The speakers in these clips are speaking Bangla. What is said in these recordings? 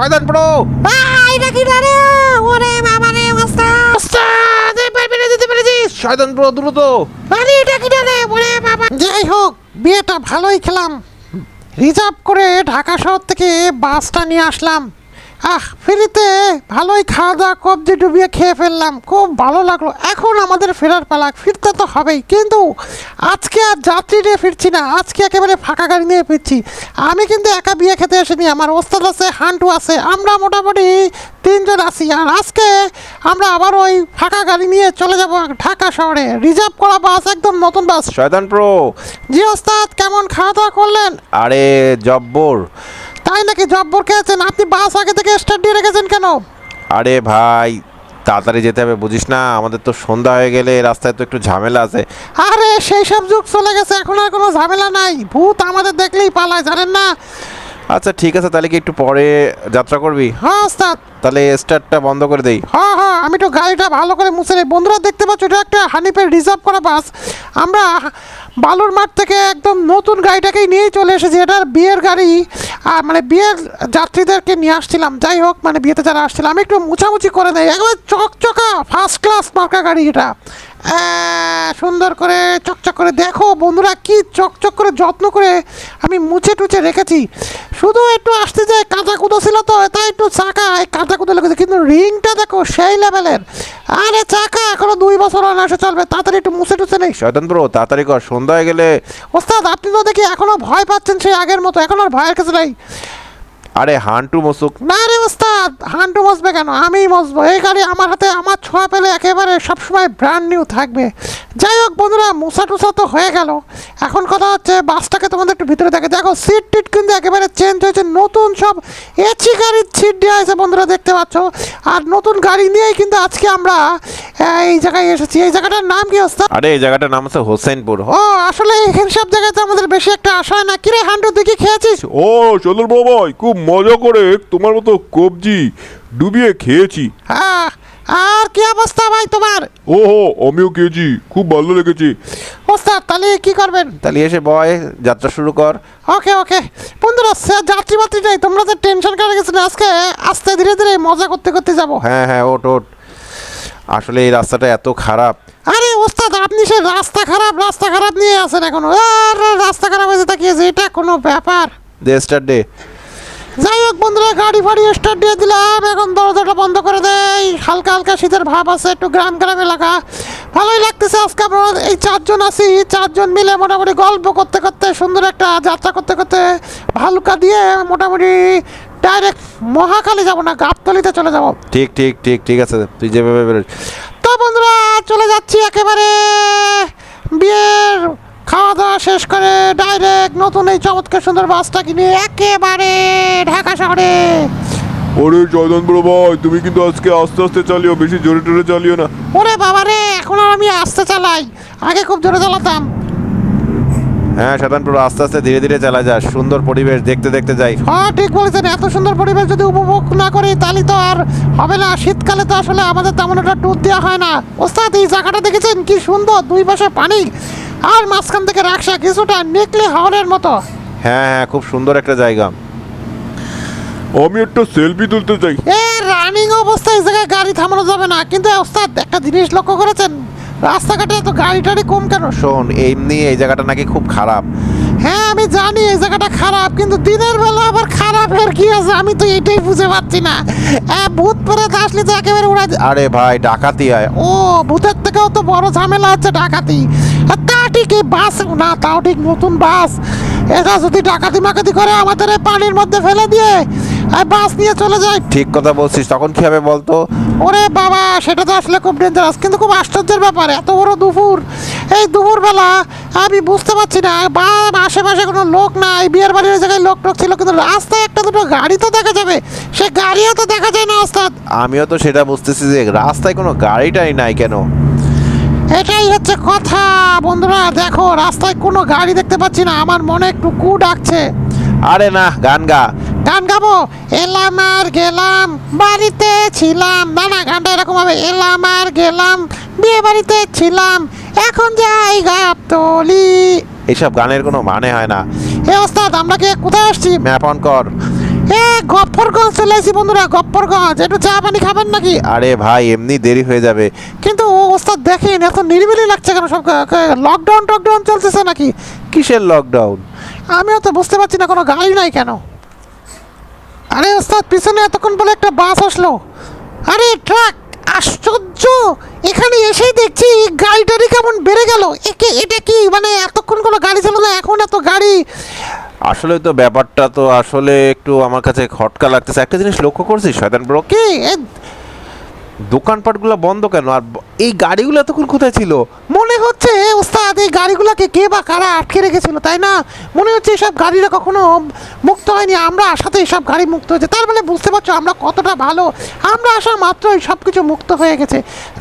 শয়তান প্রো। ভাই নাকি না রে ওরে বাবা রে ওস্তাদ ওস্তাদ এবার বেড়ে যেতে পেরেছি। শয়তান প্রো দ্রুত। আরে এটা কি রে ওরে বাবা। যাই হোক বিয়েটা ভালোই খেলাম। রিজার্ভ করে ঢাকা শহর থেকে বাসটা নিয়ে আসলাম। আহ ফেরিতে ভালোই খাওয়া দাওয়া কবজি ডুবিয়ে খেয়ে ফেললাম। খুব ভালো লাগল। এখন আমাদের ফেরার পালা ফিরতে তো হবেই। কিন্তু আজকে আর যাত্রী নিয়ে ফিরছি না। আজকে একেবারে ফাঁকা গাড়ি নিয়ে ফিরছি। আমি কিন্তু একা বিয়ে খেতে আসিনি। আমার ওস্তাদ আছে হান্টু আছে। আমরা মোটামুটি তিনজন আছি। আর আজকে আমরা আবার ওই ফাঁকা গাড়ি নিয়ে চলে যাব ঢাকা শহরে। রিজার্ভ করা বাস একদম নতুন বাস। শয়তান প্রো। জি ওস্তাদ কেমন খাওয়া দাওয়া করলেন? আরে জব্বর। তাই নাকি জব্বর খেয়েছেন? আপনি বাস আগে থেকে স্টার্ট দিয়ে রেখেছেন কেন? আরে ভাই তাড়াতাড়ি যেতে হবে বুঝিস না? আমাদের তো সন্ধ্যা হয়ে গেলে রাস্তায় তো একটু ঝামেলা আছে। আরে সেই সব যুগ চলে গেছে এখন আর কোনো ঝামেলা নাই। ভূত আমাদের দেখলেই পালায় জানেন না? আচ্ছা ঠিক আছে তাহলে কি একটু পরে যাত্রা করবি? হ্যাঁ ওস্তাদ। তাহলে স্টার্টটা বন্ধ করে দেই। হ্যাঁ হ্যাঁ আমি তো গাড়িটা ভালো করে মুছে নেই। বন্ধুরা দেখতে পাচ্ছ এটা একটা হানিফের রিজার্ভ করা বাস। আমরা বালুর মাঠ থেকে একদম নতুন গাড়িটাকেই নিয়েই চলে এসেছি। এটার বিয়ের গাড়ি। আর মানে বিয়ের যাত্রীদেরকে নিয়ে আসছিলাম। যাই হোক মানে বিয়েতে যারা আসছিলাম আমি একটু মুছামুছি করে দেয় একবার চকচকা ফার্স্ট ক্লাস মার্কা গাড়ি এটা। সুন্দর করে চকচক করে। দেখো বন্ধুরা, কি চকচক করে যত্ন করে আমি মুছে টুছে রেখেছি। শুধু একটু আসতে যায়, কাঁচা কুদো ছিল তো, তাই একটু চাকা, এই কাঁচা কুদো লেগেছে কিন্তু রিংটা দেখো সেই লেভেলের। আরে চাকা এখনও দুই বছর অনায়াসে চলবে তাড়াতাড়ি একটু মুছে টুছে নেই। শয়তান ব্রো তাড়াতাড়ি কর সন্ধ্যা হয়ে গেলে ওস্তাদ আপনি তো দেখি এখনও ভয় পাচ্ছেন সেই আগের মতো এখন আর ভয়ের কিছু নেই। আরে হান্টু মসুক। না রে ওস্তাদ, হান্টু মসবে কেন? আমিই মসবো। এই গাড়ি আমার হাতে, আমার ছোঁয়া পেলে একেবারে সবসময় ব্র্যান্ড নিউ থাকবে। যাই হোক বন্ধুরা মুসা টুসা তো হয়ে গেল। এখন কথা হচ্ছে, বাসটাকে তোমাদের একটু ভিতরে দেখে। দেখো সিট টিট কিন্তু একেবারে চেঞ্জ হয়েছে। নতুন সব এসি গাড়ির সিট দেওয়া হয়েছে বন্ধুরা, দেখতে পাচ্ছ। আর নতুন গাড়ি নিয়েই কিন্তু আজকে আমরা এই জায়গায় এসেছি। এই জায়গাটার নাম কি ওস্তাদ? আরে এই জায়গাটার নাম আছে হোসেনপুর। ও আসলে এখানে সব জায়গায় তো আমাদের বেশি একটা আশা হয় না। কিরে হান্টু দেখি খেয়েছিস? ও চন্দন বাবাই খুব মজা করে তোমার মতো কবজি ডুবিয়ে খেয়েছি। হ্যাঁ আর কি অবস্থা ভাই তোমার? ও হো আমিও খেয়েছি খুব ভালো লেগেছে। ওস্তাদ তাহলে কি করবেন? তাহলে এসে বয় যাত্রা শুরু কর। ওকে ওকে। বন্ধুরা সে- যাত্রী বাত্রী নেই তোমরা যে টেনশন করে গেছো আজকে আস্তে ধীরে ধীরে মজা করতে করতে যাব। হ্যাঁ হ্যাঁ ওট ওট আসলে এই রাস্তাটা এত খারাপ। আরে ওস্তাদ আপনি সে রাস্তা খারাপ রাস্তা খারাপ নিয়ে আছেন এখন। আর রাস্তা খারাপ হয়েছে তাকিয়েছে এটা কোনো ব্যাপার? দে স্টার্ট ডে যাই হোক বন্ধুরা গাড়ি ফাড়ি স্টার্ট দিয়ে দিলাম। এখন দরজাটা বন্ধ করে দেই। হালকা হালকা শীতের ভাব আছে একটু গ্রাম গ্রাম এলাকা। ভালোই লাগতেছে আজকে আমরা এই চারজন আছি। চারজন মিলে মোটামুটি গল্প করতে করতে সুন্দর একটা যাত্রা করতে করতে ভালুকা দিয়ে মোটামুটি ডাইরেক্ট মহাকালী যাব না গাবতলিতে চলে যাব। ঠিক ঠিক ঠিক ঠিক আছে তুই যেভাবে বেরোস তো বন্ধুরা চলে যাচ্ছি একেবারে বিয়ের খাওয়া দাওয়া শেষ করে ডাইরেক্ট নতুন এই চমৎকার সুন্দর বাসটা কিনে একেবারে ঢাকা শহরে। ওরে চন্দন বাবাই তুমি কিন্তু আজকে আস্তে আস্তে চালিও বেশি জোরে টোরে চালিও না। ওরে বাবা রে এখন আর আমি আসতে চালাই। আগে খুব জোরে চালাতাম। হ্যাঁ শতানপুর আস্তে আস্তে ধীরে ধীরে চালা যা সুন্দর পরিবেশ দেখতে দেখতে যাই। হ্যাঁ ঠিক বলেছেন এত সুন্দর পরিবেশ যদি উপভোগ না করি তাহলে তো আর হবে না। শীতকালে তো আসলে আমাদের তেমন একটা ট্যুর দেওয়া হয় না। ওস্তাদ এই জায়গাটা দেখেছেন? কি সুন্দর দুই পাশে পানি। আর মাঝখান থেকে রাখসা কিছুটা নেকলে হাওড়ের মতো। হ্যাঁ হ্যাঁ খুব সুন্দর একটা জায়গা। আমি একটা সেলফি তুলতে চাই। এ রানিং অবস্থায় এই জায়গায় গাড়ি থামানো যাবে না। কিন্তু ওস্তাদ একটা জিনিস লক্ষ্য করেছেন? রাস্তাঘাটে এত গাড়ি টাড়ি কম কেন? শোন এমনি এই জায়গাটা নাকি খুব খারাপ। হ্যাঁ আমি জানি এই জায়গাটা খারাপ কিন্তু দিনের বেলা আবার খারাপের কি আছে? আমি তো এটাই বুঝে পাচ্ছি না। ভূত পরে আসলে তো একেবারে উড়া আরে ভাই ডাকাতি আয়। ও ভূতের থেকেও তো বড় ঝামেলা হচ্ছে ডাকাতি। তা ঠিক এই বাস? না তাও ঠিক নতুন বাস। এটা যদি ডাকাতি মাকাতি করে আমাদের এই পানির মধ্যে ফেলে দিয়ে বাস নিয়ে চলে যায় ঠিক কথা বলছিস তখন কি হবে বলতো? ওরে বাবা সেটা তো আসলে খুব ডেঞ্জারাস কিন্তু খুব আশ্চর্যের ব্যাপার এত বড় দুপুর। এই দুপুরবেলা আমি বুঝতে পারছি না বা আশেপাশে কোনো লোক নাই বিয়ের বাড়ির জায়গায় লোক টোক ছিল কিন্তু রাস্তায় একটা দুটো গাড়ি তো দেখা যাবে সে গাড়িও তো দেখা যায় না ওস্তাদ আমিও তো সেটা বুঝতেছি যে রাস্তায় কোনো গাড়িটাই নাই কেন? এটাই হচ্ছে কথা বন্ধুরা দেখো রাস্তায় কোনো গাড়ি দেখতে পাচ্ছি না আমার মনে একটু কু ডাকছে। আরে না গান গা। গান গাবো। এলাম আর গেলাম বাড়িতে ছিলাম। না না গানটা এরকম হবে। এলাম আর গেলাম বিয়ে বাড়িতে ছিলাম। এখন যাই গাবতলি। এইসব গানের কোনো মানে হয় না। এ ওস্তাদ আমরা কি কোথায় আসছি? ম্যাপ অন কর এ গফরগঞ্জ চলে আসি বন্ধুরা গফরগঞ্জ। একটু চা পানি খাবেন নাকি? আরে ভাই এমনি দেরি হয়ে যাবে। কিন্তু ও ওস্তাদ দেখেন এত নিরিবিলি লাগছে কেন? সব লকডাউন টকডাউন চলতেছে নাকি? কিসের লকডাউন আমিও তো বুঝতে পারছি না কোনো গাড়ি নাই কেন? আরে ওস্তাদ পিছনে এতক্ষণ বলে একটা বাস আসলো। আরে ট্রাক আশ্চর্য! এখানে এসেই দেখছি গাড়িটারই কেমন বেড়ে গেল। একে এটা কি? মানে এতক্ষণ কোনো গাড়ি ছিল না এখন এত গাড়ি। আসলে তো ব্যাপারটা তো আসলে একটু আমার কাছে খটকা লাগতেছে। একটা জিনিস লক্ষ্য করছিস শয়তান ব্রো? কি? দোকানপাটগুলো বন্ধ কেন? আর এই গাড়িগুলো এতক্ষণ কোথায় ছিল? হচ্ছে ওস্তাদ এই গাড়িগুলোকে কে বা কারা আটকে রেখেছিল তাই না মনে হচ্ছে এসব গাড়িরা কখনো মুক্ত হয়নি আমরা আসাতে এসব গাড়ি মুক্ত হয়েছে তার মানে বুঝতে পারছ আমরা কতটা ভালো আমরা আসা মাত্রই সব কিছু মুক্ত হয়ে গেছে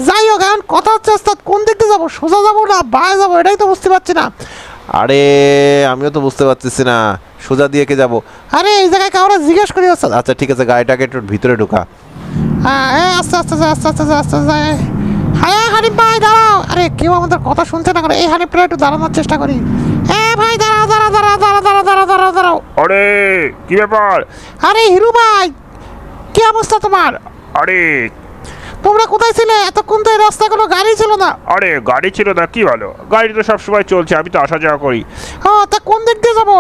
যাই হোক এখন কথা হচ্ছে ওস্তাদ কোন দিক দিয়ে যাব সোজা যাব না বায়ে যাব এটাই তো বুঝতে পারছি না আরে আমিও তো বুঝতে পারতেছি না সোজা দিয়ে কে যাব আরে এই জায়গায় কাউরে জিজ্ঞেস করি আচ্ছা ঠিক আছে গাড়িটাকে একটু ভিতরে ঢোকা হ্যাঁ আস্তে আস্তে আস্তে আস্তে আস্তে আস্তে হ্যাঁ হানিফ ভাই দাঁড়াও। আরে কেউ আমাদের কথা শুনছে না করে এই হানিফটা একটু দাঁড়ানোর চেষ্টা করি। এ ভাই দাঁড়াও দাঁড়াও দাঁড়াও দাঁড়াও দাঁড়াও দাঁড়াও দাঁড়াও দাঁড়াও। আরে কি ব্যাপার? আরে হিরু ভাই কি অবস্থা তোমার? আরে। তোমরা কোথায় ছিলে? এতক্ষণ তো এই রাস্তায় কোনো গাড়ি ছিল না। আরে গাড়ি ছিল না কি ভালো? গাড়ি তো সবসময় চলছে আমি তো আসা যাওয়া করি। ও তা কোন দিক দিয়ে যাব?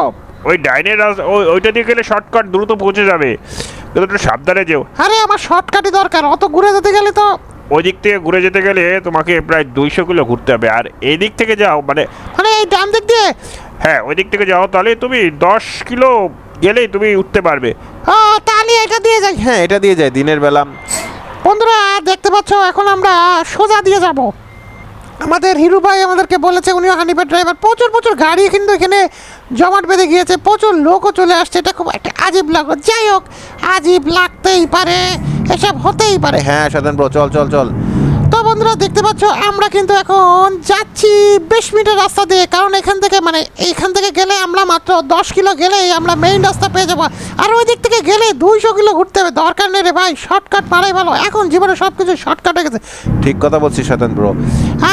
ওই ডাইনের রাস্তা ওই ওইটা দিয়ে গেলে শর্টকাট দ্রুত পৌঁছে যাবে। কিন্তু একটু সাবধানে যেও। আরে আমার শর্টকাটই দরকার অত ঘুরে যেতে গেলে তো ওই দিক থেকে ঘুরে যেতে গেলে তোমাকে প্রায় দুইশো কিলো ঘুরতে হবে। আর এই দিক থেকে যাও মানে মানে এই ডান দিক দিয়ে? হ্যাঁ ওই দিক থেকে যাও তাহলে তুমি দশ কিলো গেলেই তুমি উঠতে পারবে। ও তাহলে এটা দিয়ে যাই। হ্যাঁ এটা দিয়ে যায় দিনের বেলা। বন্ধুরা দেখতে পাচ্ছ এখন আমরা সোজা দিয়ে যাব। আমাদের হিরু ভাই আমাদেরকে বলেছে উনিও হানিফের ড্রাইভার প্রচুর প্রচুর গাড়ি কিন্তু এখানে জমাট বেঁধে গিয়েছে প্রচুর লোকও চলে আসছে। এটা খুব একটা আজীব লাগল। যাই হোক আজীব লাগতেই পারে। এসব হতেই পারে। হ্যাঁ শয়তান ব্রো চল চল চল। তো বন্ধুরা দেখতে পাচ্ছ আমরা কিন্তু এখন যাচ্ছি বিশ মিনিটের রাস্তা দিয়ে কারণ এখান থেকে মানে এইখান থেকে গেলে আমরা মাত্র দশ কিলো গেলেই আমরা মেইন রাস্তা পেয়ে যাব। আর ওই দিক থেকে গেলে দুইশো কিলো ঘুরতে হবে দরকার নেই রে ভাই শর্টকাট মারাই ভালো। এখন জীবনে সব কিছু শর্টকাট হয়ে গেছে। ঠিক কথা বলছিস শয়তান ব্রো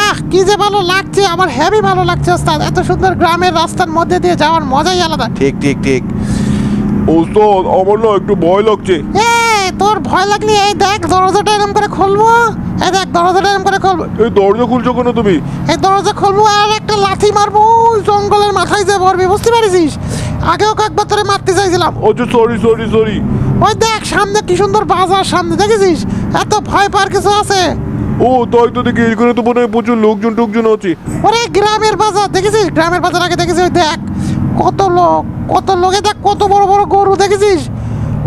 আহ কি যে ভালো লাগছে আমার হেভি ভালো লাগছে ওস্তাদ। এত সুন্দর গ্রামের রাস্তার মধ্যে দিয়ে যাওয়ার মজাই আলাদা। ঠিক ঠিক ঠিক। ওস্তাদ আমার না একটু ভয় লাগছে। তোর ভয় লাগলে এই দেখ দরজাটা এরকম করে খুলবো। এই দেখ দরজাটা এরম করে খুলবো। এই দরজা খুলছো কেন তুমি? এই দরজা খুলবো আর একটা লাথি মারবো ওই জঙ্গলের মাথায় যে পড়বি বুঝতে পারিস আগেও কয়েকবার তোরে মারতে চাইছিলাম। আচ্ছা সরি সরি সরি ওই দেখ সামনে কি সুন্দর বাজার সামনে দেখেছিস? এত ভয় পাওয়ার কিছু আছে? ও তাই তো দেখি এখানে তো মনে হয় প্রচুর লোকজন টোকজন আছে ওরে গ্রামের বাজার দেখেছিস? গ্রামের বাজার আগে দেখেছিস? ওই দেখ কত লোক কত লোকে দেখ কত বড় বড় গরু দেখেছিস?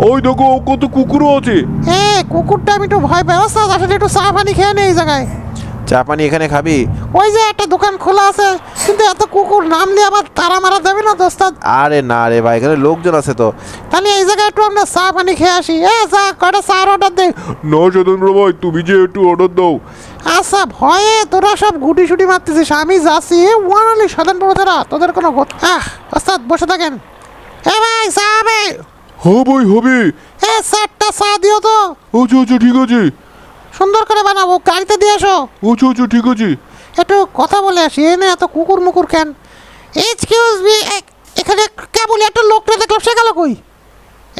ওই দেখো কত কুকুরও আছে। এ কুকুরটা আমি একটু ভয় পাই। ওস্তাদ আসলে একটু চা পানি খেয়ে নে এই জায়গায়। চা পানি এখানে খাবি? ওই যে একটা দোকান খোলা আছে কিন্তু এত কুকুর নামলে আবার তারা মারা যাবে না দোস্তাদ আরে না রে ভাই এখানে লোকজন আছে তো। তাহলে এই জায়গায় একটু আমরা চা পানি খেয়ে আসি। এ চা কয়টা চার অর্ডার দে। না স্বতন্ত্র ভাই তুমি যে একটু অর্ডার দাও। আচ্ছা ভয়ে তোরা সব গুটি সুটি মারতেছিস আমি যাচ্ছি। ওয়ানালি সাধারণ পড়াতেরা তোদের কোনো আহ ওস্তাদ বসে থাকেন। এ ভাই চা হবে। হ্যাঁ ভাই হবে। এ চারটা চা দিও তো। আচ্ছা আচ্ছা ঠিক আছে। সুন্দর করে বানাবো গাড়িতে দিয়ে আসো আচ্ছা আচ্ছা ঠিক আছে। একটু কথা বলে আসি এনে এত কুকুর মুকুর কেন এক্সকিউজ মি এখানে কেবল একটা লোকটা দেখলাম সে গেল কই?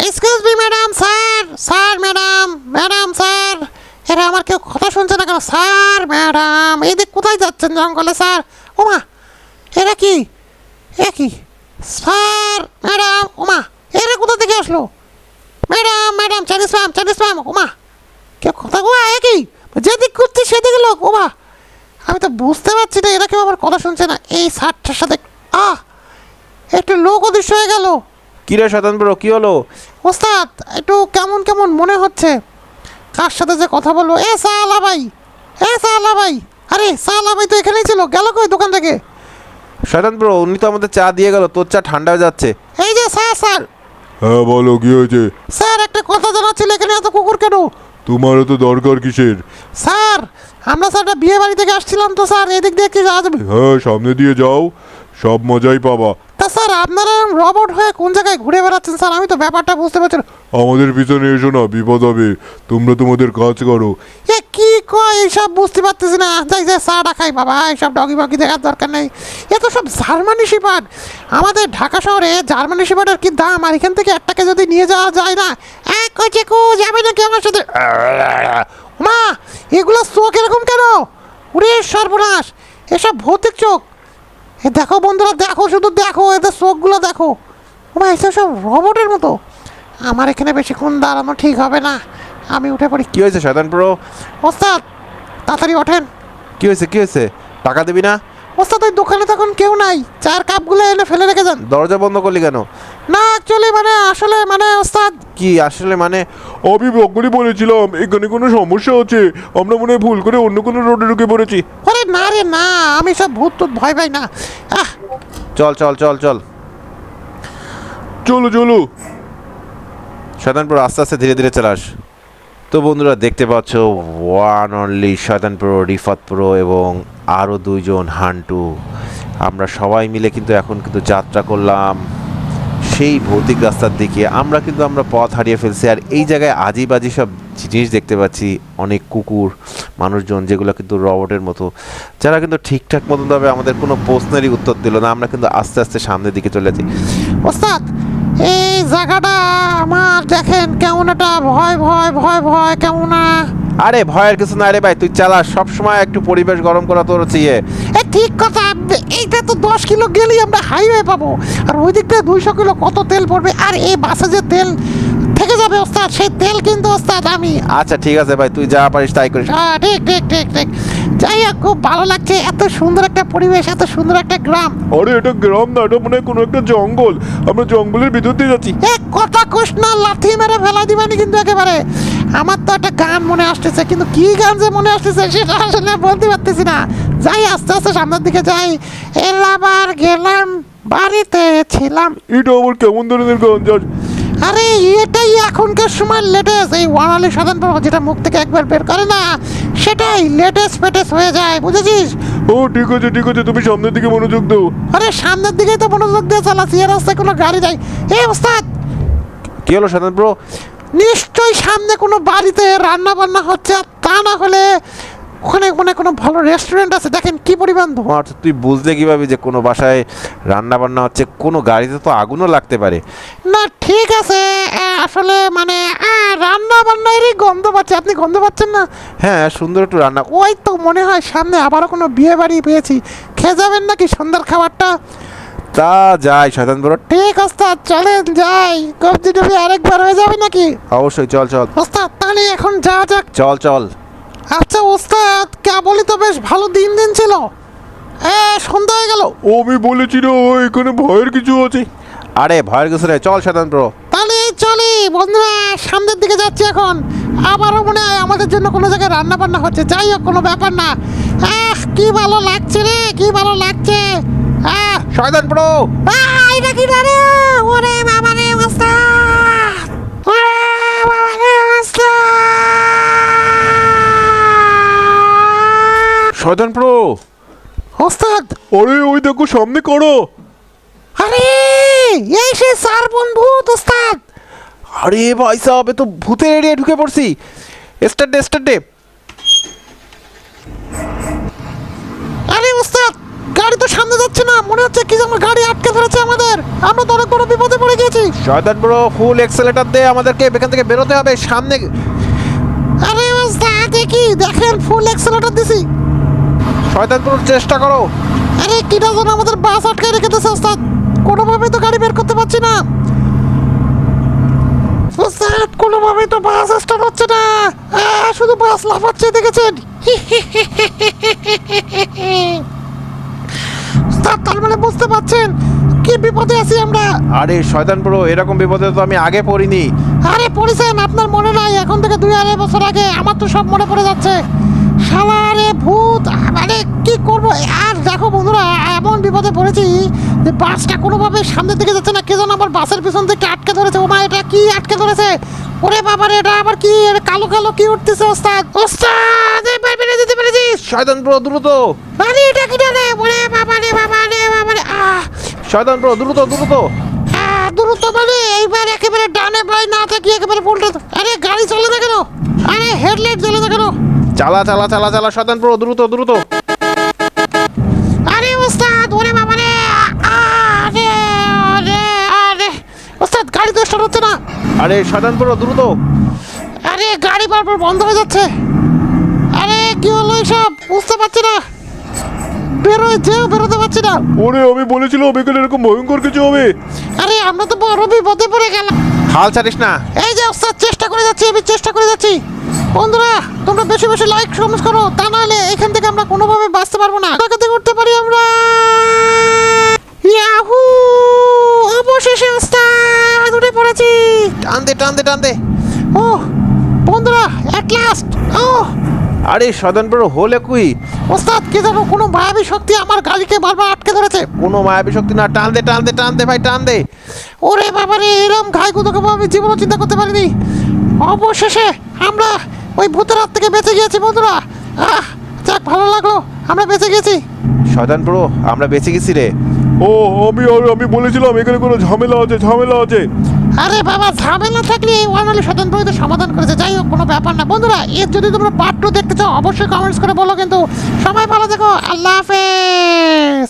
Excuse me madam sir sir madam madam sir এরা আমার কেউ কথা শুনছে না কেন? স্যার ম্যাডাম এই দিক কোথায় যাচ্ছেন জঙ্গলে স্যার ওমা এরা কি? এ কি? স্যার ম্যাডাম ওমা এরা কোথা থেকে আসলো? Madam madam Chinese ma'am Chinese ma'am ওমা কেউ কথা গো একই যেদিক করছি সেদিকে লোক ওমা। আমি তো বুঝতে পারছি না এরা কেউ আমার কথা শুনছে না। এই শার্টটার সাথে আহ একটু লোক অদৃশ্য হয়ে গেল। কি রে শয়তান ব্রো কি হলো? ওস্তাদ একটু কেমন কেমন মনে হচ্ছে? কার সাথে যে কথা বলব? এ সালা ভাই এ সালা ভাই আরে সালা ভাই তো এখানেই ছিল গেল কই দোকান থেকে? শয়তান ব্রো উনি তো আমাদের চা দিয়ে গেল তোর চা ঠান্ডা হয়ে যাচ্ছে। এই যে স্যার স্যার হ্যাঁ বলো কি হয়েছে? স্যার একটা কথা জানাচ্ছিল এখানে এত কুকুর কেন? তোমারও তো দরকার কিসের? স্যার আমরা স্যার বিয়ে বাড়ি থেকে আসছিলাম তো স্যার এদিক দিয়ে কি যাওয়া যাবে? হ্যাঁ সামনে দিয়ে যাও। সব মজাই পাবা। স্যার আপনারা রবট হয়ে কোন জায়গায় ঘুরে বেড়াচ্ছেন? স্যার আমি তো ব্যাপারটা বুঝতে পারছি না। আমাদের পিছনে এসো না বিপদ হবে। তোমরা তোমাদের কাজ করো। এ কি কয় এইসব বুঝতে পারতেছি না। যাই যাই চাটা খাই বাবা। এইসব ডগি বগি দেখার দরকার নেই। এ তো সব জার্মানি শিপার। আমাদের ঢাকা শহরে জার্মানি শিপারের কি দাম? আর এখান থেকে একটাকে যদি নিয়ে যাওয়া যায় না? এক কইছে কু যাবে নাকি আমার সাথে? মা এগুলো চোখ এরকম কেন? উরে সর্বনাশ। এসব ভৌতিক চোখ। এ দেখো বন্ধুরা দেখো শুধু দেখো এদের চোখগুলো দেখো। মা এসব সব রবটের মতো। আমার এখানে বেশিক্ষণ দাঁড়ানো ঠিক হবে না। আমি উঠে পড়ি। কি হয়েছে শয়তান প্রো ওস্তাদ তাড়াতাড়ি ওঠেন। কি হয়েছে কি হয়েছে? টাকা দিবি না? ওস্তাদ ওই দোকানে তখন কেউ নাই। চার কাপগুলো এনে ফেলে রেখে যান। দরজা বন্ধ করলি কেন? না অ্যাকচুয়ালি মানে আসলে মানে ওস্তাদ কি আসলে মানে আমি বকরি বলেছিলাম এখানে কোনো সমস্যা হচ্ছে। আমরা মনে হয় ভুল করে অন্য কোনো রোডে ঢুকে পড়েছি। আরে না রে না আমি সব ভূত টুত ভয় পাই না। আহ। চল চল চল চল। চলো চলো। শয়তানপুর আস্তে আস্তে ধীরে ধীরে চালাস তো বন্ধুরা দেখতে পাচ্ছ ওয়ান অনলি শয়তান প্রো রিফাত প্রো এবং আরও দুইজন হান্টু। আমরা সবাই মিলে কিন্তু এখন কিন্তু যাত্রা করলাম। সেই ভৌতিক রাস্তার দিকে। আমরা কিন্তু আমরা পথ হারিয়ে ফেলছি। আর এই জায়গায় আজি বাজি সব জিনিস দেখতে পাচ্ছি। অনেক কুকুর, মানুষজন, যেগুলো কিন্তু রবটের মতো। যারা কিন্তু ঠিকঠাক মতনভাবে আমাদের কোনো প্রশ্নেরই উত্তর দিল না। আমরা কিন্তু আস্তে আস্তে সামনের দিকে চলে যাই। ওস্তাদ, এই জায়গাটা আমার দেখেন কেমন একটা ভয় ভয় ভয় ভয়, কেমন। আরে ভয়ের কিছু না রে ভাই, তুই চালা সব সময় একটু পরিবেশ গরম করা তোর এ ঠিক কথা, এইটা তো দশ কিলো গেলেই আমরা হাইওয়ে পাবো। আর ওই দিক থেকে দুইশো কিলো কত তেল পড়বে? আর এই বাসে যে তেল থেকে যাবে ওস্তাদ সেই তেল কিন্তু ওস্তাদ আমি। আচ্ছা ঠিক আছে ভাই তুই যা পারিস তাই করিস। হ্যাঁ ঠিক ঠিক ঠিক ঠিক। যাই হোক খুব ভালো লাগছে এত সুন্দর একটা পরিবেশ এত সুন্দর একটা গ্রাম। আরে এটা গ্রাম না এটা মনে হয় কোনো একটা জঙ্গল। আমরা জঙ্গলের ভিতর দিয়ে যাচ্ছি। এক কথা কোষ না লাথি মেরে ফেলা দিবানি কিন্তু একেবারে। আমার তো একটা গান মনে আসতেছে কিন্তু কি গান যে মনে আসতেছে সেটা আসলে বলতে পারতেছি না। যাই আস্তে আস্তে সামনের দিকে যাই। এলাবার গেলাম বাড়িতে ছিলাম। এটা আবার কেমন ধরনের গান আরে এটাই এখনকার সময় লেটেস্ট এই ওয়ানালি সাধারণ প্রভা যেটা মুখ থেকে একবার বের করে না সেটাই লেটেস্ট ফেটেস্ট হয়ে যায় বুঝেছিস? ও ঠিক আছে ঠিক আছে তুমি সামনের দিকে মনোযোগ দাও। আরে সামনের দিকেই তো মনোযোগ দিয়ে চালাচ্ছি এর রাস্তায় কোনো গাড়ি যায় এ ওস্তাদ! কি হলো শয়তান ব্রো নিশ্চয়ই সামনে কোনো বাড়িতে রান্না বান্না হচ্ছে আর তা না হলে ওখানে ওখানে কোনো ভালো রেস্টুরেন্ট আছে? দেখেন কি পরিমাণ ধোঁয়া। তুই বুঝলে কীভাবে যে কোনো বাসায় রান্না বান্না হচ্ছে কোনো গাড়িতে তো আগুনও লাগতে পারে। না ঠিক আছে। আসলে মানে রান্না বান্নারই গন্ধ পাচ্ছে। আপনি গন্ধ পাচ্ছেন না? হ্যাঁ সুন্দর একটু রান্না। ওই তো মনে হয় সামনে আবারও কোনো বিয়ে বাড়ি পেয়েছি। খেয়ে যাবেন নাকি সন্ধ্যার খাবারটা? তা যাই শয়তান ব্রো ঠিক ওস্তাদ চলেন যাই। কবজি টবজি আরেকবার হয়ে যাবে নাকি? অবশ্যই চল চল। ওস্তাদ তাহলে এখন যাওয়া যাক। চল চল। আচ্ছা ওস্তাদ কেবলই তো বেশ ভালো দিন দিন ছিল। এ সন্ধ্যা হয়ে গেল। ও আমি বলেছি না ও এখানে ভয়ের কিছু আছে। আরে ভয়ের কিছু নেই চল শয়তান ব্রো। তাহলে এই চলি বন্ধুরা সামনের দিকে যাচ্ছি এখন। আবারও মনে হয় আমাদের জন্য কোনো জায়গায় রান্না বান্না হচ্ছে। যাই হোক কোনো ব্যাপার না। আহ কি ভালো লাগছে রে কি ভালো লাগছে। আহ। শয়তান ব্রো। আহ, এটা কি রে ওরে বাবা রে ওস্তাদ। ওরে বাবা রে ওস্তাদ। শয়তান প্রো। ওস্তাদ! আরে ওই দেখো সামনে করো। আরে এই সে চার বন্ধু ওস্তাদ! আরে ভাই সাহেব এ তো ভূতের এরিয়ায় ঢুকে পড়ছি। স্টার্ট দে স্টার্ট দে আরে ওস্তাদ গাড়ি তো সামনে যাচ্ছে না। মনে হচ্ছে কি যেন গাড়ি আটকে ধরেছে আমাদের। আমরা তো অনেক বড় বিপদে পড়ে গেছি শয়তান ব্রো ফুল এক্সেলেটার দে আমাদেরকে এখান থেকে বেরোতে হবে। সামনে আরে ওস্তাদ দেখি দেখেন ফুল এক্সেলেটর দিছি। শয়তান ব্রোর চেষ্টা করো। আরে কিটা যেন আমাদের বাস আটকে রেখে দিয়েছে ওস্তাদ। কোনোভাবে তো গাড়ি বের করতে পারছি না। ওস্তাদ কোনোভাবেই তো বাস স্টার্ট হচ্ছে না। শুধু বাস লাফাচ্ছে দেখেছেন? ওস্তাদ তার মানে বুঝতে পারছেন? কি বিপদে আছি আমরা? আরে শয়তান ব্রো এরকম বিপদে তো আমি আগে পড়িনি। আরে পড়েছেন? আপনার মনে নাই? এখন থেকে দুই আড়াই বছর আগে আমার তো সব মনে পড়ে যাচ্ছে। শালা মানে কি করব? আর দেখো বন্ধুরা এমন বিপদে পড়েছি যে বাসটা কোনোভাবে সামনের দিকে যাচ্ছে না। কে যেন আমার বাসের পিছন থেকে আটকে ধরেছে। ও মা এটা কি আটকে ধরেছে? ওরে বাবা রে এটা আবার কি? কালো কালো কি উঠতেছে ওস্তাদ? ওস্তাদ এবার বেরিয়ে যেতে পেরেছিস শয়তান ব্রো দ্রুত। আরে এটা কি রে ওরে বাবা রে বাবা রে বাবা আহ। শয়তান প্রো দ্রুত দ্রুত। হ্যাঁ দ্রুত মানে এইবার একেবারে ডানে বাই না তাকিয়ে একেবারে উল্টে আরে গাড়ি চলে না কেন? আরে হেডলাইট জ্বলে না কেন? চালা চালা চালা চালা শয়তান প্রো দ্রুত দ্রুত। আরে ওস্তাদ ওরে বাবা রে আরে আরে আরে। ওস্তাদ গাড়ি তো স্টার্ট হচ্ছে না। আরে শয়তান প্রো দ্রুত। আরে গাড়ি বারবার বন্ধ হয়ে যাচ্ছে। আরে কি হলো সব বুঝতে পারছি না। বেরোয় যেও বেরোতে পারছি না। ওরে আমি বলেছিলাম এখানে এরকম ভয়ঙ্কর কিছু হবে। আরে আমরা তো বড় বিপদে পড়ে গেলাম। হাল ছাড়িস না। এই যে ওস্তাদ চেষ্টা করে যাচ্ছি আমি চেষ্টা করে যাচ্ছি। বন্ধুরা তোমরা বেশি বেশি লাইক কমেন্ট করো তা নাহলে এখান থেকে আমরা কোনোভাবে বাঁচতে পারব না। টাকাতে করতে পারি আমরা। ইয়াহু অবশেষে ওস্তাদ উঠে পড়েছি। টান দে টান দে টান দে। ও বন্ধুরা এট লাস্ট ও আরে শয়তান প্রো হলে কুই। ওস্তাদ কি জানো কোনো মায়াবী শক্তি আমার গাড়িকে বারবার আটকে ধরেছে। কোনো মায়াবী শক্তি না টান দে টান দে টান দে ভাই টান দে। ওরে বাবারে এরম ঘাই কুদকে আমি জীবনও চিন্তা করতে পারিনি। অবশেষে আমরা ওই ভূতের হাত থেকে বেঁচে গিয়েছি বন্ধুরা। আহ যাক ভালো লাগল আমরা বেঁচে গেছি শয়তান প্রো আমরা বেঁচে গেছি রে। ও আমি আমি বলেছিলাম এখানে কোনো ঝামেলা আছে ঝামেলা আছে। আরে বাবা ঝামেলা থাকলে এই ওয়ানালি শতান বইতে সমাধান করেছে। যাই হোক, কোনো ব্যাপার না। বন্ধুরা, এর যদি তোমরা পার্ট টু দেখতে চাও, অবশ্যই কমেন্টস করে বলো কিন্তু। সবাই ভালো দেখো। আল্লাহ হাফেজ!